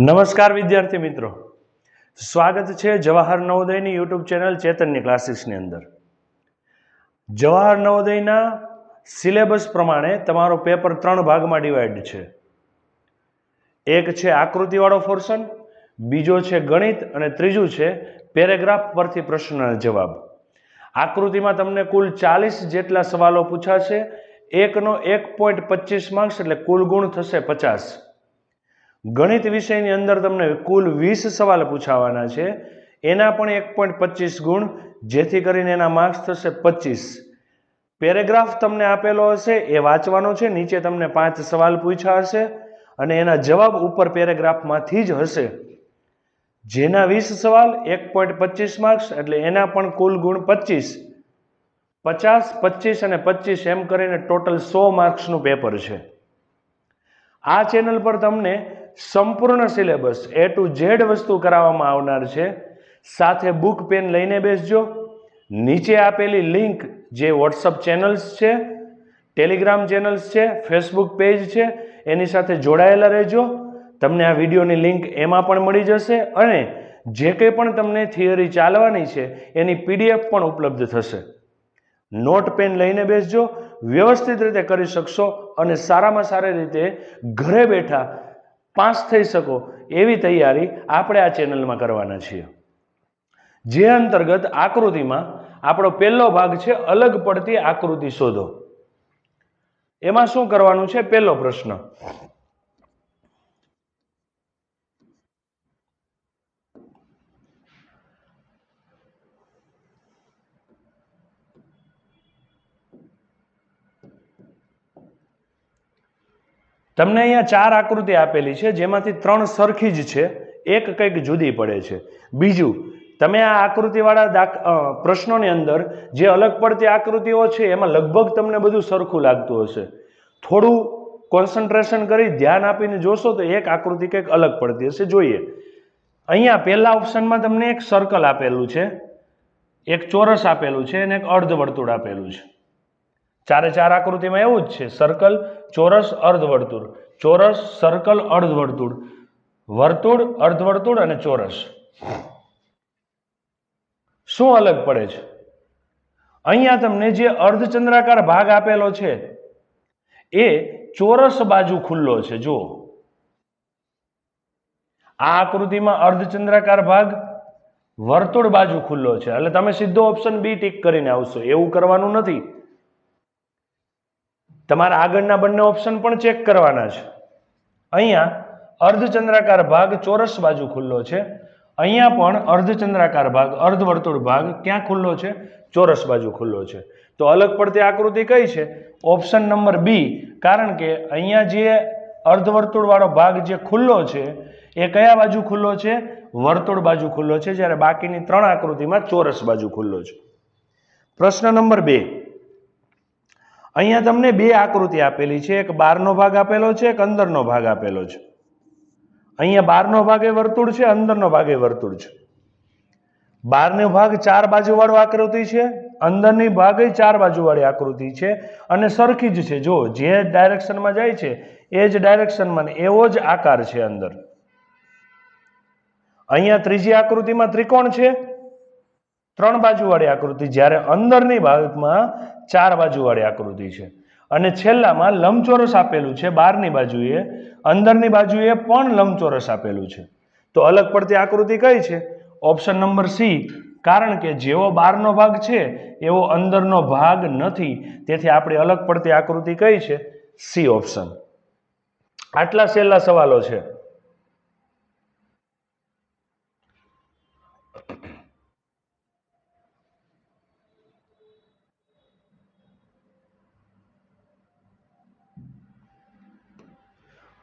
નમસ્કાર વિદ્યાર્થી મિત્રો. સ્વાગત છે જવાહર નવોદયની યુટ્યુબ ચેનલ ચેતન્ય ક્લાસીસની અંદર. જવાહર નવોદયના સિલેબસ પ્રમાણે તમારો પેપર ત્રણ ભાગમાં ડિવાઈડ છે. એક છે આકૃતિવાળો પોર્શન બીજો છે ગણિત અને ત્રીજું છે પેરેગ્રાફ પરથી પ્રશ્નના જવાબ. આકૃતિમાં તમને કુલ ચાલીસ જેટલા સવાલો પૂછાશે. એકનો એક પોઈન્ટ પચીસ માર્ક્સ એટલે કુલ ગુણ થશે પચાસ. ગણિત વિષયની અંદર તમને કુલ વીસ સવાલ પૂછાવાના છે. એના પણ એક પોઈન્ટ પચીસ ગુણ, જેથી કરીને એના માર્ક્સ થશે પચીસ. પેરેગ્રાફ તમને આપેલો હશે, એ વાંચવાનો છે, નીચે તમને પાંચ સવાલ પૂછ્યા હશે, અને એના જવાબ ઉપર પેરેગ્રાફમાંથી જ હશે. જેના વીસ સવાલ, એક પોઈન્ટ પચીસ માર્ક્સ એટલે એના પણ કુલ ગુણ પચીસ. પચાસ, પચીસ અને પચીસ એમ કરીને ટોટલ સો માર્ક્સનું પેપર છે. આ ચેનલ પર તમને સંપૂર્ણ સિલેબસ એ ટુ ઝેડ વસ્તુ કરાવવામાં આવનાર છે. સાથે બુક પેન લઈને બેસજો. નીચે આપેલી લિંક જે વોટ્સઅપ ચેનલ્સ છે ટેલિગ્રામ ચેનલ્સ છે ફેસબુક પેજ છે, એની સાથે જોડાયેલા રહેજો. તમને આ વિડીયોની લિંક એમાં પણ મળી જશે અને જે કંઈ પણ તમને થિયરી ચાલવાની છે, એની પીડીએફ પણ ઉપલબ્ધ થશે. નોટ પેન લઈને બેસજો. વ્યવસ્થિત રીતે કરી શકશો અને સારામાં સારી રીતે ઘરે બેઠા પાસ થઈ શકો એવી તૈયારી આપણે આ ચેનલમાં કરવાના છીએ. જે અંતર્ગત આકૃતિમાં આપણો પહેલો ભાગ છે, અલગ પડતી આકૃતિ શોધો. એમાં શું કરવાનું છે? પહેલો પ્રશ્ન. તમને અહીંયા ચાર આકૃતિ આપેલી છે, જેમાંથી ત્રણ સરખી જ છે, એક કંઈક જુદી પડે છે. બીજું, તમે આ આકૃતિવાળા દાખ પ્રશ્નોની અંદર જે અલગ પડતી આકૃતિઓ છે, એમાં લગભગ તમને બધું સરખું લાગતું હશે. થોડું કોન્સન્ટ્રેશન કરી, ધ્યાન આપીને જોશો તો એક આકૃતિ કંઈક અલગ પડતી હશે. જોઈએ. અહીંયા પહેલા ઓપ્શનમાં તમને એક સર્કલ આપેલું છે, એક ચોરસ આપેલું છે, અને એક અર્ધવર્તુળ આપેલું છે. ચારે ચાર આકૃતિમાં એવું જ છે. સર્કલ ચોરસ અર્ધવર્તુળ, ચોરસ સર્કલ અર્ધવર્તુળ, વર્તુળ અર્ધવર્તુળ અને ચોરસ. શું અલગ પડે છે? અહીંયા તમને જે અર્ધચંદ્રાકાર ભાગ આપેલો છે, એ ચોરસ બાજુ ખુલ્લો છે, જુઓ. આ આકૃતિમાં અર્ધચંદ્રાકાર ભાગ વર્તુળ બાજુ ખુલ્લો છે. એટલે તમે સીધો ઓપ્શન બી ટીક કરીને આવશો. એવું કરવાનું નથી. તમારા આગળના બંને ઓપ્શન પણ ચેક કરવાના છે. અહીંયા અર્ધચંદ્રાકાર ભાગ ચોરસ બાજુ ખુલ્લો છે. અહીંયા પણ અર્ધચંદ્રાકાર ભાગ, અર્ધવર્તુળ ભાગ ક્યાં ખુલ્લો છે? ચોરસ બાજુ ખુલ્લો છે. તો અલગ પડતી આકૃતિ કઈ છે? ઓપ્શન નંબર બી કારણ કે અહીંયા જે અર્ધવર્તુળવાળો ભાગ જે ખુલ્લો છે, એ કયા બાજુ ખુલ્લો છે? વર્તુળ બાજુ ખુલ્લો છે, જ્યારે બાકીની ત્રણ આકૃતિમાં ચોરસ બાજુ ખુલ્લો છે. પ્રશ્ન નંબર બે અહીંયા તમને બે આકૃતિ આપેલી છે. એક બહારનો ભાગ આપેલો છે, એક અંદરનો ભાગ આપેલો છે. અહીંયા બહારનો ભાગ વર્તુળ છે, અંદરનો ભાગ વર્તુળ છે. બહારનો ભાગ ચાર બાજુવાળો આકૃતિ છે, અંદરની ભાગ ચાર બાજુવાળી આકૃતિ છે અને સરખી જ છે. જો જે ડાયરેક્શનમાં જાય છે, એ જ ડાયરેક્શનમાં એવો જ આકાર છે અંદર. અહીંયા ત્રીજી આકૃતિમાં ત્રિકોણ છે ત્રણ બાજુવાળી આકૃતિ જ્યારે અંદરની ભાગમાં ચાર બાજુવાળી આકૃતિ છે. અને છેલ્લામાં લંબચોરસ આપેલું છે બહારની બાજુએ, અંદરની બાજુએ પણ લંબચોરસ આપેલું છે. તો અલગ પડતી આકૃતિ કઈ છે? ઓપ્શન નંબર સી, કારણ કે જેવો બહારનો ભાગ છે, એવો અંદરનો ભાગ નથી. તેથી આપણી અલગ પડતી આકૃતિ કઈ છે? C option. આટલા છેલ્લા સવાલો છે.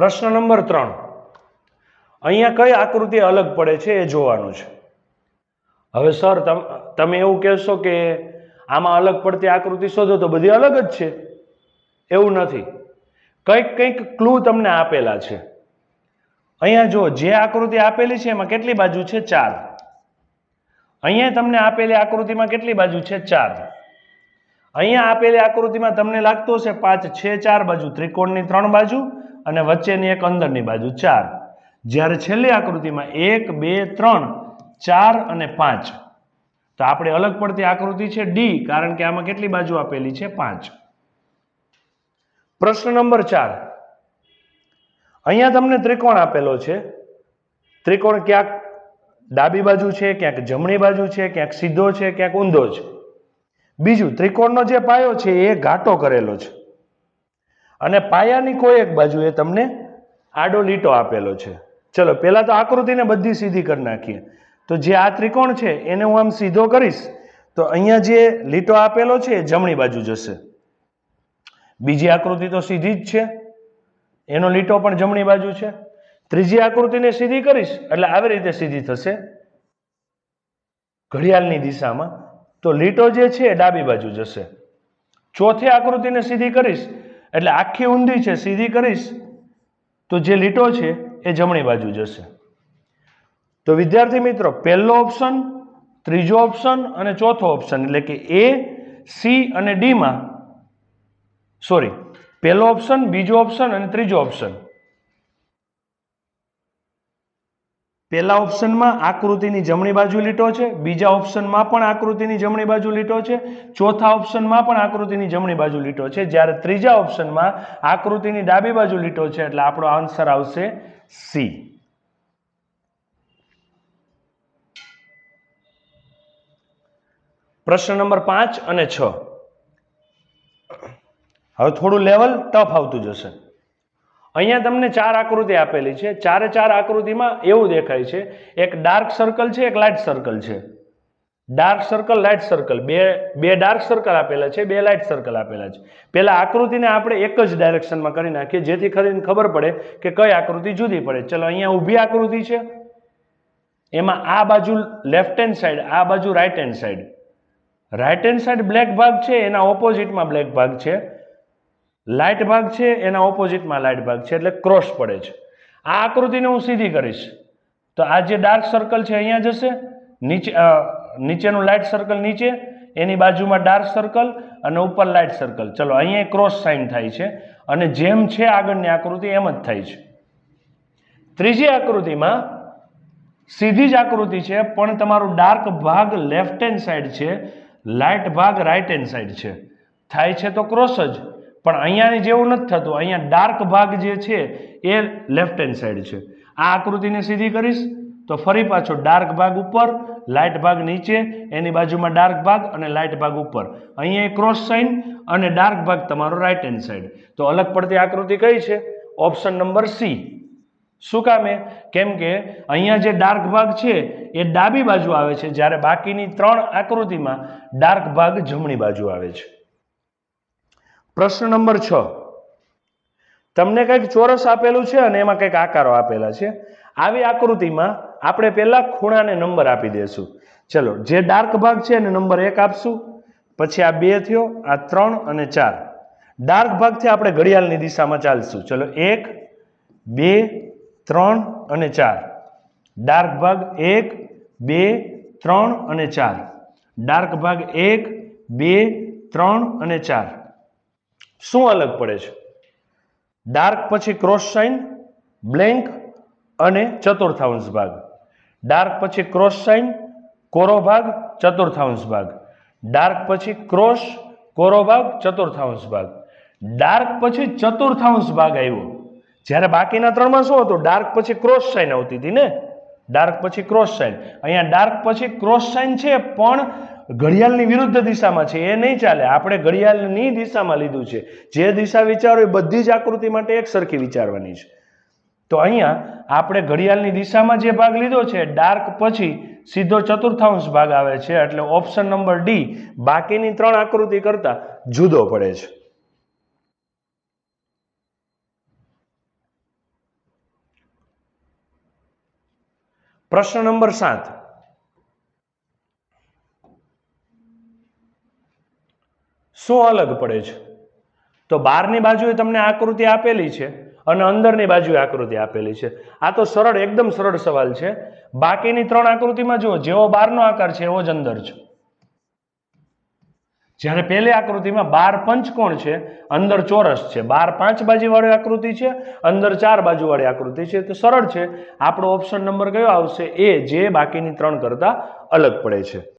પ્રશ્ન નંબર ત્રણ. અહીંયા કઈ આકૃતિ અલગ પડે છે એ જોવાનું છે. હવે સર, તમ- એવું કહેશો કે આમાં અલગ પડતી આકૃતિ શોધો તો બધી અલગ જ છે. એવું નથી. કંઈક કંઈક ક્લુ તમને આપેલા છે. અહીંયા જો જે આકૃતિ આપેલી છે એમાં કેટલી બાજુ છે? ચાર. અહીંયા તમને આપેલી આકૃતિમાં કેટલી બાજુ છે? ચાર. અહીંયા આપેલી આકૃતિમાં તમને લાગતું હશે પાંચ, છે, ચાર બાજુ. ત્રિકોણની ત્રણ બાજુ અને વચ્ચેની એક અંદરની બાજુ ચાર. જ્યારે છેલ્લી આકૃતિમાં એક, બે, ત્રણ, ચાર અને પાંચ. તો આપણે અલગ પડતી આકૃતિ છે ડી કારણ કે આમાં કેટલી બાજુ આપેલી છે? પાંચ. પ્રશ્ન નંબર ચાર. અહીંયા તમને ત્રિકોણ આપેલો છે. ત્રિકોણ ક્યાંક ડાબી બાજુ છે, ક્યાંક જમણી બાજુ છે, ક્યાંક સીધો છે, ક્યાંક ઊંધો છે. બીજું, ત્રિકોણનો જે પાયો છે એ ઘાટો કરેલો છે. અને પાયાની કોઈ એક બાજુએ તમને આડો લીટો આપેલો છે. ચલો, પહેલાં તો આકૃતિને બધી સીધી કરી નાખીએ. તો જે આ ત્રિકોણ છે, એને હું આમ સીધો કરીશ, તો અહીંયા જે લીટો આપેલો છે, એ જમણી બાજુ જશે. બીજી આકૃતિ તો સીધી જ છે. એનો લીટો પણ જમણી બાજુ છે. ત્રીજી આકૃતિને સીધી કરીશ, એટલે આવી રીતે સીધી થશે. ઘડિયાળની દિશામાં. તો લીટો જે છે, એ ડાબી બાજુ જશે. ચોથી આકૃતિને સીધી કરીશ એટલે આખી ઊંધી છે, સીધી કરીશ, તો જે લીટો છે એ જમણી બાજુ જશે. તો વિદ્યાર્થી મિત્રો, પહેલો ઓપ્શન ત્રીજો ઓપ્શન અને ચોથો ઓપ્શન એટલે કે એ સી અને ડીમાં સોરી પહેલો ઓપ્શન બીજો ઓપ્શન અને ત્રીજો ઓપ્શન પહેલા ઓપ્શનમાં આકૃતિની જમણી બાજુ લીટો છે, બીજા ઓપ્શનમાં પણ આકૃતિની જમણી બાજુ લીટો છે, ચોથા ઓપ્શનમાં પણ આકૃતિની જમણી બાજુ લીટો છે. જ્યારે ત્રીજા ઓપ્શનમાં આકૃતિની ડાબી બાજુ લીટો છે, એટલે આપણો આન્સર આવશે સી પ્રશ્ન નંબર પાંચ અને છ. હવે થોડું લેવલ ટફ આવતું જશે. અહીંયા તમને ચાર આકૃતિ આપેલી છે. ચારે ચાર આકૃતિમાં એવું દેખાય છે. એક ડાર્ક સર્કલ છે, એક લાઇટ સર્કલ છે. Dark circle, light circle. બે બે ડાર્ક સર્કલ આપેલા છે, બે લાઇટ સર્કલ આપેલા છે. પહેલાં આકૃતિને આપણે એક જ ડાયરેક્શનમાં કરી નાખીએ, જેથી કરીને ખબર પડે કે કઈ આકૃતિ જુદી પડે. ચલો, અહીંયા ઊભી આકૃતિ છે. એમાં આ બાજુ લેફ્ટ હેન્ડ સાઈડ આ બાજુ right hand side right hand side black ભાગ છે, એના ઓપોઝિટમાં બ્લેક ભાગ છે. લાઇટ ભાગ છે, એના ઓપોઝિટમાં લાઇટ ભાગ છે, એટલે ક્રોસ પડે છે. આ આકૃતિને હું સીધી કરીશ. તો આ જે ડાર્ક સર્કલ છે, અહીંયા જશે. નીચે નીચેનું લાઇટ સર્કલ નીચે, એની બાજુમાં ડાર્ક સર્કલ અને ઉપર લાઇટ સર્કલ ચલો, અહીંયા ક્રોસ સાઇન થાય છે. અને જેમ છે આગળની આકૃતિ, એમ જ થાય છે. ત્રીજી આકૃતિમાં સીધી જ આકૃતિ છે, પણ તમારું ડાર્ક ભાગ લેફ્ટ હેન્ડ સાઈડ છે લાઇટ ભાગ રાઈટ હેન્ડ સાઈડ છે. થાય છે તો ક્રોસ જ. પણ અહીંયાની જેવું નથી થતું. અહીંયા ડાર્ક ભાગ જે છે એ લેફ્ટ હેન્ડ સાઈડ છે. આ આકૃતિને સીધી કરીશ તો ફરી પાછો ડાર્ક ભાગ ઉપર લાઇટ ભાગ નીચે, એની બાજુમાં ડાર્ક ભાગ અને લાઇટ ભાગ ઉપર. અહીંયા ક્રોસ સાઇન અને ડાર્ક ભાગ તમારો રાઈટ હેન્ડ સાઈડ તો અલગ પડતી આકૃતિ કઈ છે? ઓપ્શન નંબર સી શું કામે કેમ કે અહીંયા જે ડાર્ક ભાગ છે એ ડાબી બાજુ આવે છે, જ્યારે બાકીની ત્રણ આકૃતિમાં ડાર્ક ભાગ જમણી બાજુ આવે છે. પ્રશ્ન નંબર છ. તમને કંઈક ચોરસ આપેલું છે અને એમાં કંઈક આકારો આપેલા છે. આવી આકૃતિમાં આપણે પહેલાં ખૂણાને નંબર આપી દઈશું ચલો, જે ડાર્ક ભાગ છે એને નંબર એક આપશું. પછી આ બે થયો, આ ત્રણ અને ચાર. ડાર્ક ભાગથી આપણે ઘડિયાળની દિશામાં ચાલશું. ચલો, એક, બે, ત્રણ અને ચાર. ડાર્ક ભાગ એક, બે, ત્રણ અને ચાર. ડાર્ક ભાગ એક, બે, ત્રણ અને ચાર. શું અલગ પડે છે? ડાર્ક પછી ક્રોસ સાઇન બ્લેન્ક અને ચતુર્થાંશ ભાગ. ડાર્ક પછી ક્રોસ સાઇન કોરો ભાગ, ચતુર્થાંશ ભાગ. ડાર્ક પછી ક્રોસ કોરો ભાગ, ચતુર્થાંશ ભાગ. ડાર્ક પછી ચતુર્થાંશ ભાગ આવ્યો. જ્યારે બાકીના ત્રણમાં શું હતું? ડાર્ક પછી ક્રોસ સાઇન આવતી હતી ને? ડાર્ક પછી ક્રોસ સાઇન અહીંયા ડાર્ક પછી ક્રોસ સાઇન છે, પણ ઘડિયાળની વિરુદ્ધ દિશામાં છે, એ નહીં ચાલે. આપણે ઘડિયાળની દિશામાં લીધું છે. જે દિશા વિચારો એ બધી જ આકૃતિ માટે એક સરખી વિચારવાની છે. તો અહીંયા આપણે ઘડિયાળની દિશામાં જે ભાગ લીધો છે, ડાર્ક પછી સીધો ચતુર્થાંશ ભાગ આવે છે, એટલે ઓપ્શન નંબર ડી બાકીની ત્રણ આકૃતિ કરતા જુદો પડે છે. પ્રશ્ન નંબર સાત. શું અલગ પડે છે. તો બહારની બાજુએ તમને આકૃતિ આપેલી છે અને અંદરની બાજુએ આકૃતિ આપેલી છે. આ તો સરળ, એકદમ સરળ સવાલ છે. બાકીની ત્રણ આકૃતિમાં જુઓ, જેવો બહારનો આકાર છે એવો જ અંદર છે. જ્યારે પહેલી આકૃતિમાં બાર પંચકોણ છે, અંદર ચોરસ છે. બાર પાંચ બાજુવાળી આકૃતિ છે, અંદર ચાર બાજુવાળી આકૃતિ છે. તો સરળ છે. આપણો ઓપ્શન નંબર કયો આવશે? એ, જે બાકીની ત્રણ કરતાં અલગ પડે છે.